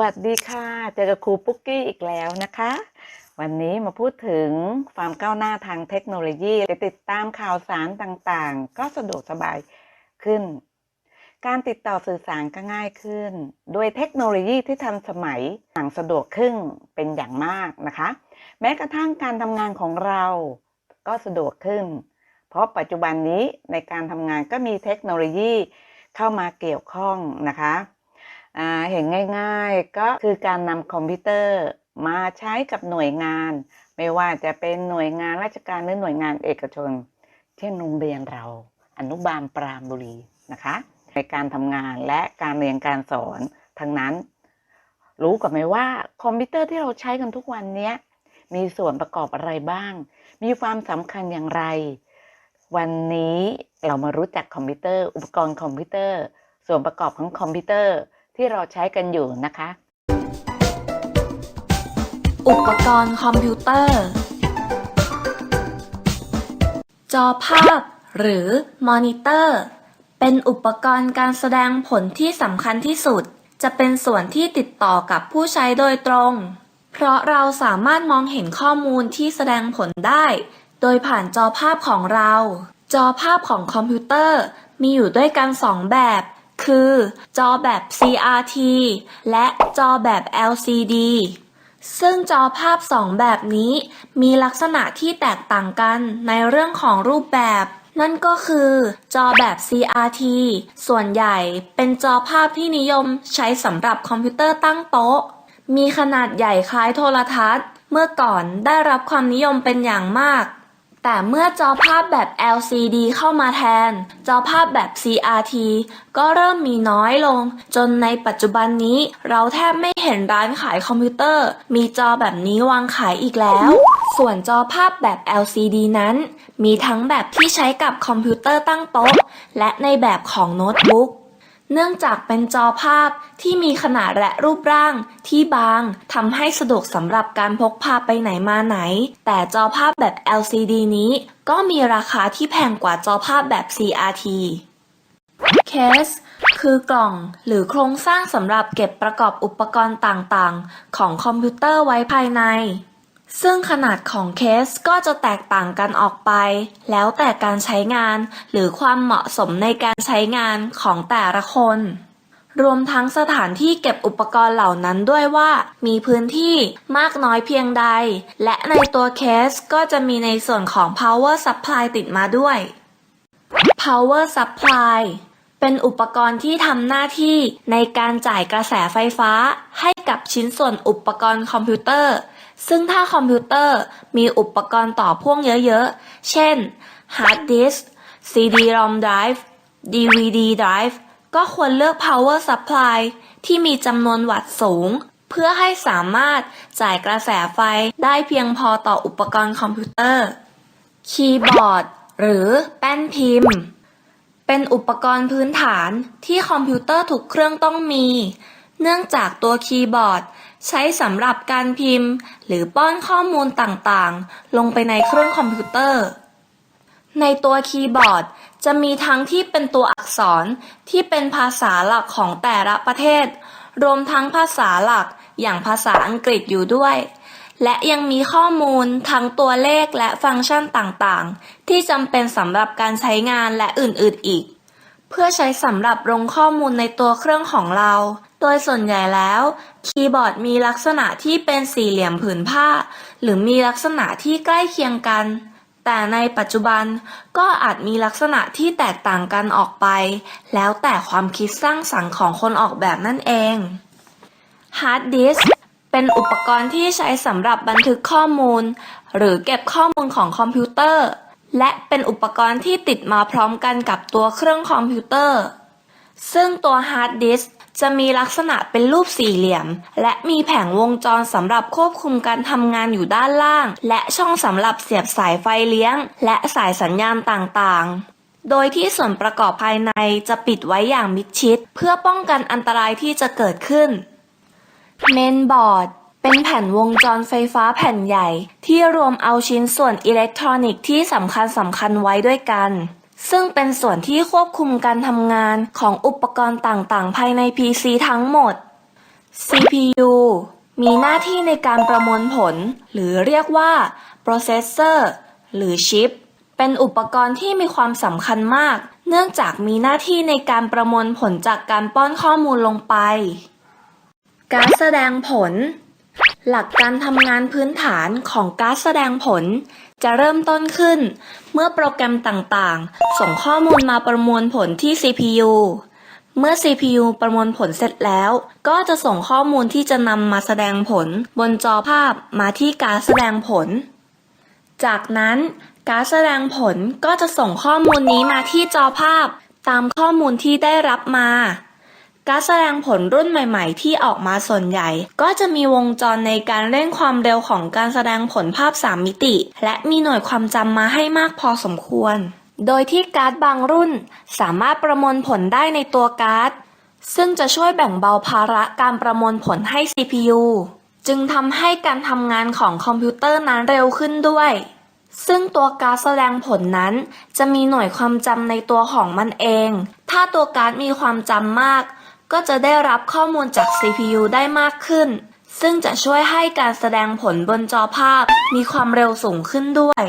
วัสดีค่ะ เจอกับครูปุ๊กกี้อีกแล้วนะคะ วันนี้มาพูดถึงความก้าวหน้าทางเทคโนโลยีไปติดตามข่าวสารต่างๆ ก็สะดวกสบายขึ้น การติดต่อสื่อสารก็ง่ายขึ้น โดยเทคโนโลยีที่ทันสมัยอย่างสะดวกขึ้นเป็นอย่างมากนะคะ แม้กระทั่งการทำงานของเราก็สะดวกขึ้น เพราะปัจจุบันนี้ในการทำงานก็มีเทคโนโลยีเข้ามาเกี่ยวข้องนะคะ เห็นง่ายๆ ก็คือการนำคอมพิวเตอร์มาใช้กับหน่วยงาน ไม่ว่าจะเป็นหน่วยงานราชการหรือหน่วยงานเอกชน เช่นโรงเรียนเรา อนุบาลปรามบุรีนะคะ ในการทำงานและการเรียนการสอนทั้งนั้น รู้กันไหมว่าคอมพิวเตอร์ที่เราใช้กันทุกวันนี้มีส่วนประกอบอะไรบ้าง มีความสำคัญอย่างไร วันนี้เรามารู้จักคอมพิวเตอร์ อุปกรณ์คอมพิวเตอร์ ส่วนประกอบของคอมพิวเตอร์ ที่เราใช้กันอยู่นะคะ อุปกรณ์คอมพิวเตอร์ จอภาพ หรือมอนิเตอร์ เป็นอุปกรณ์การแสดงผลที่สำคัญที่สุด จะเป็นส่วนที่ติดต่อกับผู้ใช้โดยตรง เพราะเราสามารถมองเห็นข้อมูลที่แสดงผลได้ โดยผ่านจอภาพของเรา จอภาพของคอมพิวเตอร์ มีอยู่ด้วยกันสองแบบ คือ จอแบบ CRT และจอแบบ LCD ซึ่งจอภาพสองแบบนี้มีลักษณะที่แตกต่างกันในเรื่องของรูปแบบ นั่นก็คือจอแบบ CRT ส่วนใหญ่เป็นจอภาพที่นิยมใช้สำหรับคอมพิวเตอร์ตั้งโต๊ะ มีขนาดใหญ่คล้ายโทรทัศน์ เมื่อก่อนได้รับความนิยมเป็นอย่างมาก แต่เมื่อจอภาพแบบ LCD เข้ามาแทน จอภาพแบบ CRT ก็เริ่มมีน้อยลง จนในปัจจุบันนี้เราแทบไม่เห็นร้านขายคอมพิวเตอร์ มีจอแบบนี้วางขายอีกแล้ว ส่วนจอภาพแบบ LCD นั้น มีทั้งแบบที่ใช้กับคอมพิวเตอร์ตั้งโต๊ะ และในแบบของโน้ตบุ๊ก เนื่องจากเป็นจอภาพที่มีขนาดและรูปร่างที่บางทำให้สะดวกสำหรับการพกพาไปไหนมาไหน แต่จอภาพแบบ LCD นี้ก็มีราคาที่แพงกว่าจอภาพแบบ CRT Case คือกล่องหรือโครงสร้างสำหรับเก็บประกอบอุปกรณ์ต่างๆ ของคอมพิวเตอร์ไว้ภายใน ซึ่งขนาดของเคสก็จะแตกต่างกันออกไป แล้วแต่การใช้งานหรือความเหมาะสมในการใช้งานของแต่ละคน รวมทั้งสถานที่เก็บอุปกรณ์เหล่านั้นด้วยว่า มีพื้นที่มากน้อยเพียงใด และในตัวเคสก็จะมีในส่วนของ power supply ติดมาด้วย power supply เป็นอุปกรณ์ที่ทำหน้าที่ในการจ่ายกระแสไฟฟ้าให้กับชิ้นส่วนอุปกรณ์คอมพิวเตอร์ ซึ่งถ้าคอมพิวเตอร์มีอุปกรณ์ต่อพ่วงเยอะๆ เช่น hard disk CD-ROM drive DVD drive ก็ควรเลือก power supply ที่มีจำนวนวัตต์สูง เพื่อให้สามารถจ่ายกระแสไฟได้เพียงพอต่ออุปกรณ์คอมพิวเตอร์ คีย์บอร์ด หรือแป้นพิมพ์ เป็นอุปกรณ์พื้นฐานที่คอมพิวเตอร์ทุกเครื่องต้องมี เนื่องจากตัวคีย์บอร์ด ใช้สำหรับการพิมพ์ หรือป้อนข้อมูลต่างๆ ลงไปในเครื่องคอมพิวเตอร์ ในตัวคีย์บอร์ดจะมีทั้งที่เป็นตัวอักษรที่เป็นภาษาหลักของแต่ละประเทศ รวมทั้งภาษาหลักอย่างภาษาอังกฤษอยู่ด้วย และยังมีข้อมูลทั้งตัวเลขและฟังก์ชันต่างๆ ที่จำเป็นสำหรับการใช้งานและอื่นๆอีก เพื่อใช้สำหรับลงข้อมูลในตัวเครื่องของเรา โดยส่วนใหญ่แล้ว คีย์บอร์ดมีลักษณะที่เป็นสี่เหลี่ยมผืนผ้า หรือมีลักษณะที่ใกล้เคียงกัน แต่ในปัจจุบันก็อาจมีลักษณะที่แตกต่างกันออกไป แล้วแต่ความคิดสร้างสรรค์ของคนออกแบบนั่นเองฮาร์ดดิสก์ เป็นอุปกรณ์ที่ใช้สำหรับบันทึกข้อมูล หรือเก็บข้อมูลของคอมพิวเตอร์ และเป็นอุปกรณ์ที่ติดมาพร้อมกันกับตัวเครื่องคอมพิวเตอร์ ซึ่งตัวฮาร์ดดิสก์จะมีลักษณะเป็นรูปสี่เหลี่ยม และมีแผงวงจรสำหรับควบคุมการทำงานอยู่ด้านล่าง และช่องสำหรับเสียบสายไฟเลี้ยง และสายสัญญาณต่างๆ โดยที่ส่วนประกอบภายในจะปิดไว้อย่างมิดชิด เพื่อป้องกันอันตรายที่จะเกิดขึ้น เมนบอร์ดเป็นแผ่นวงจรไฟฟ้าแผ่นใหญ่ ที่รวมเอาชิ้นส่วนอิเล็กทรอนิกส์ที่สำคัญสำคัญไว้ด้วยกัน ซึ่งเป็นส่วนที่ควบคุมการทำงานของอุปกรณ์ต่างๆ ภายใน PC ทั้งหมด CPU มีหน้าที่ในการประมวลผล หรือเรียกว่า processor หรือชิป เป็นอุปกรณ์ที่มีความสำคัญมาก เนื่องจากมีหน้าที่ในการประมวลผลจากการป้อนข้อมูลลงไป การแสดงผล หลักการทำงานพื้นฐานของการแสดงผล จะเริ่มต้นขึ้น เมื่อโปรแกรมต่างๆ ส่งข้อมูลมาประมวลผลที่ CPU เมื่อ CPU ประมวลผลเสร็จแล้ว ก็จะส่งข้อมูลที่จะนำมาแสดงผล บนจอภาพมาที่การแสดงผล จากนั้นการแสดงผลก็จะส่งข้อมูลนี้มาที่จอภาพ ตามข้อมูลที่ได้รับมา การแสดงผลรุ่นใหม่ๆ ที่ออกมาส่วนใหญ่ ก็จะมีวงจรในการเร่งความเร็วของการแสดงผลภาพ 3 มิติ และมีหน่วยความจำมาให้มากพอสมควร โดยที่การ์ดบางรุ่น สามารถประมวลผลได้ในตัวการ์ด ซึ่งจะช่วยแบ่งเบาภาระการประมวลผลให้ CPU จึงทำให้การทำงานของคอมพิวเตอร์นั้นเร็วขึ้นด้วย ซึ่งตัวการ์ดแสดงผลนั้น จะมีหน่วยความจำในตัวของมันเอง ถ้าตัวการ์ดมีความจำมาก ก็จะได้รับข้อมูลจาก CPU ได้มากขึ้น ซึ่งจะช่วยให้การแสดงผลบนจอภาพมีความเร็วสูงขึ้นด้วย